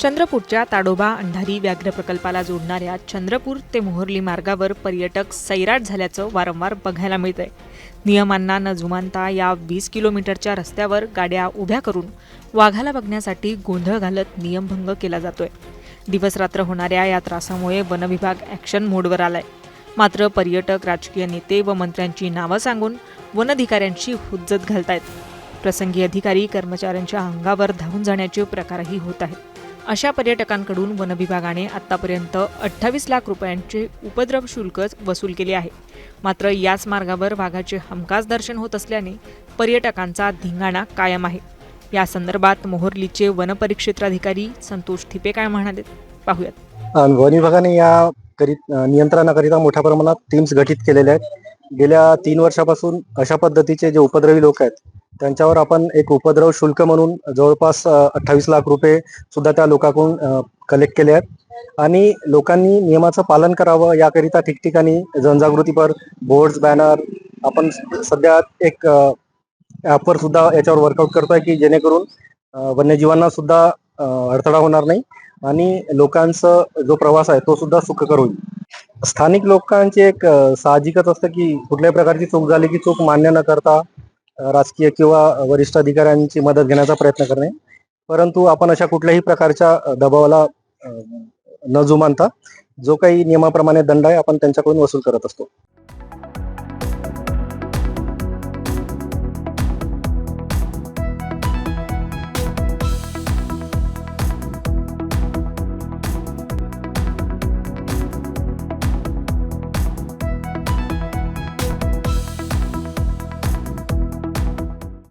चंद्रपूरच्या ताडोबा अंधारी व्याघ्र प्रकल्पाला जोडणाऱ्या चंद्रपूर ते मोहर्ली मार्गावर पर्यटक सैराट झाल्याचं वारंवार बघायला मिळतंय. नियमांना न जुमानता या वीस किलोमीटरच्या रस्त्यावर गाड्या उभ्या करून वाघाला बघण्यासाठी गोंधळ घालत नियमभंग केला जातोय. दिवसरात्र होणाऱ्या या त्रासामुळे वनविभाग ॲक्शन मोडवर आलाय. मात्र पर्यटक राजकीय नेते व मंत्र्यांची नावं सांगून वनधिकाऱ्यांची हुज्जत घालतायत. प्रसंगी अधिकारी कर्मचाऱ्यांच्या अंगावर धावून जाण्याचे प्रकारही होत आहेत. अशा पर्यटकांकडून वनविभागाने आतापर्यंत अठ्ठावीस लाख रुपयांचे उपद्रव शुल्क वसूल केले आहे. मात्र याच मार्गावर वाघाचे हमखास दर्शन होत असल्याने पर्यटकांचा धिंगाणा कायम आहे. या संदर्भात मोहर्लीचे वनपरिक्षेत्राधिकारी संतोष ठिपे काय म्हणाले? पाहूयात. वन विभागाने या करीत नियंत्रणाकरिता मोठ्या प्रमाणात टीम्स गठीत केलेल्या आहेत. गेल्या तीन वर्षापासून अशा पद्धतीचे जे उपद्रवी लोक आहेत त्यांच्यावर आपण एक उपद्रव शुल्क म्हणून जवळपास अठ्ठावीस लाख रुपये सुद्धा त्या लोकांकडून कलेक्ट केले आहेत. आणि लोकांनी नियमाचं पालन करावं याकरिता ठिकठिकाणी जनजागृतीपर बोर्ड्स बॅनर आपण सध्या एक ॲपवर सुद्धा याच्यावर वर्कआउट करतोय की जेणेकरून वन्यजीवांना सुद्धा अडथळा होणार नाही आणि लोकांचा जो प्रवास आहे तो सुद्धा सुखकर होईल. स्थानिक लोकांची एक साहजिकच असतं की कुठल्याही प्रकारची चूक झाली की चूक मान्य न करता राजकीय किंवा वरिष्ठ अधिकाऱ्यांची मदत घेण्याचा प्रयत्न करणे. परंतु आपण अशा कुठल्याही प्रकारच्या दबावाला न जुमानता जो काही नियमाप्रमाणे दंड आहे आपण त्यांच्याकडून वसूल करत असतो.